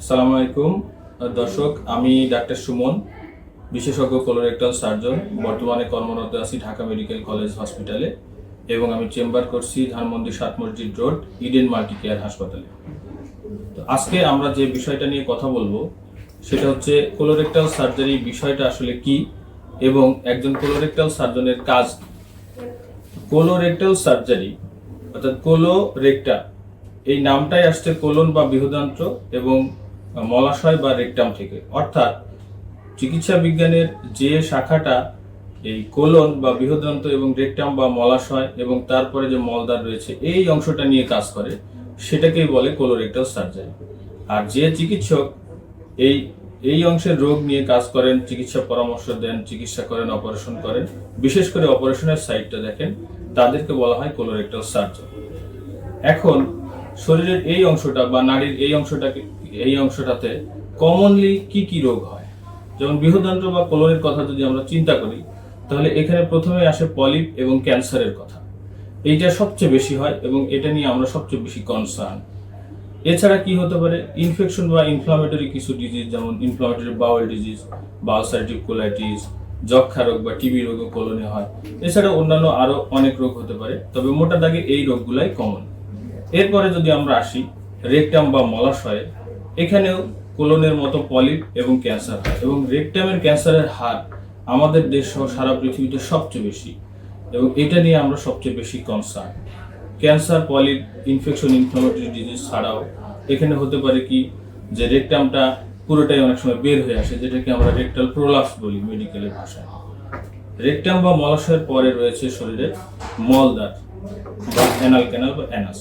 আসসালামু আলাইকুম। দর্শক, আমি ডাক্তার সুমন, বিশেষজ্ঞ কোলোরেক্টাল সার্জন বর্তমানে কর্মরত আছি ঢাকা মেডিকেল কলেজ হসপিটালে এবং আমি চেম্বার করছি ধানমন্দির সাত মসজিদ রোড, ইডেন মাল্টি কেয়ার হাসপাতালে। তো আজকে আমরা যে বিষয়টা নিয়ে কথা বলব, সেটা হচ্ছে কোলোরেক্টাল সার্জারি বিষয়টা আসলে কি এবং একজন কোলোরেক্টাল সার্জনের কাজ কোলোরেক্টাল সার্জারি অর্থাৎ কোলোরেক্টা এই নামটাই আসছে কোলন বা বৃহদান্ত্র এবং মলাশয় বা রেকটাম থেকে। অর্থাৎ চিকিৎসা বিজ্ঞানের যে শাখাটা, এই কোলন বা বৃহদান্ত এবং রেকটাম বা মলাশয় এবং তারপরে যে মলদার রয়েছে, এই অংশটা নিয়ে কাজ করে, সেটাকেই বলে কোলোরেক্টাল সার্জারি আর যে চিকিৎসক এই এই অংশের রোগ নিয়ে কাজ করেন, চিকিৎসা পরামর্শ দেন, চিকিৎসা করেন, অপারেশন করেন, বিশেষ করে অপারেশনের সাইটটা দেখেন, তাদেরকে বলা হয় কোলোরেক্টাল সার্জন এখন শরীরের এই অংশটা বা নারীর এই অংশটাকে, এই অংশটাতে কমনলি কি কি রোগ হয়? যেমন বৃহদান্ত্র বা কোলনের কথা যদি আমরা চিন্তা করি, তাহলে এখানে প্রথমে আসে পলিপ এবং ক্যান্সারের কথা। এইটা সবচেয়ে বেশি হয় এবং এটা নিয়ে আমরা সবচেয়ে বেশি কনসার্ন এছাড়া কি হতে পারে? ইনফেকশন বা ইনফ্লামেটরি কিছু ডিজিজ যেমন ইনফ্লামেটরি বাউল ডিজিজ বা কোলাইটিস যক্ষা রোগ বা টিবি রোগও কোলনে হয়। এছাড়া অন্যান্য আরও অনেক রোগ হতে পারে, তবে মোটা দাগে এই রোগগুলাই কমন এরপরে যদি আমরা আসি রেকটাম বা মলাশয়ে এখানেও কোলনের মতো পলিপ এবং ক্যান্সার হয় এবং রেকটামের ক্যান্সারের হার আমাদের দেশ সহ সারা পৃথিবীতে সবচেয়ে বেশি এবং এটা নিয়ে আমরা সবচেয়ে বেশি concern cancer, polyp infection inflammatory disease ছাড়াও এখানে হতে পারে কি যে রেকটামটা পুরোটাই অনেক সময় বের হয়ে আসে, যেটাকে আমরা রেকটাল প্রোলাপস বলি মেডিকেলের ভাষায়। রেকটাম বা মলাশয়ের পরে রয়েছে শরীরের মলদার বা অ্যানাল ক্যানাল বা অ্যানাস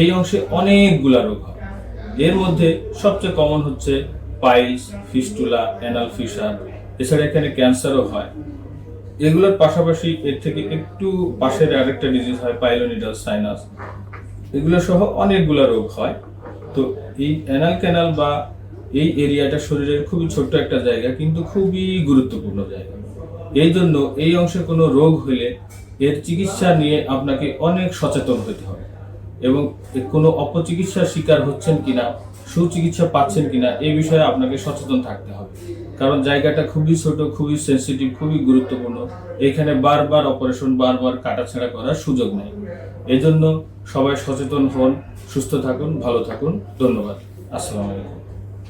এই অংশে অনেকগুলা রোগ হয়। এর মধ্যে সবচেয়ে কমন হচ্ছে পাইলস, ফিস্টুলা অ্যানাল ফিসার এছাড়া এখানে ক্যান্সারও হয়। এগুলোর পাশাপাশি এর থেকে একটু পাশের আরেকটা ডিজিজ হয় পাইলোনিডাল সাইনাস এগুলো সহ অনেকগুলো রোগ হয়। তো এই অ্যানাল ক্যানাল বা এই এরিয়াটা শরীরের খুবই ছোট্ট একটা জায়গা, কিন্তু খুবই গুরুত্বপূর্ণ জায়গা। এই জন্য এই অংশে কোনো রোগ হলে এর চিকিৎসা নিয়ে আপনাকে অনেক সচেতন হতে হবে। এবং কোনো অপচিকিৎসার শিকার হচ্ছেন কিনা, সুচিকিৎসা পাচ্ছেন কিনা, এই বিষয়ে আপনাকে সচেতন থাকতে হবে। কারণ জায়গাটা খুবই ছোট, খুবই সেন্সিটিভ খুবই গুরুত্বপূর্ণ। এখানে বারবার অপারেশন বারবার কাটাছাড়া করার সুযোগ নেই। এজন্য সবাই সচেতন হন, সুস্থ থাকুন, ভালো থাকুন। ধন্যবাদ। আসসালামু আলাইকুম।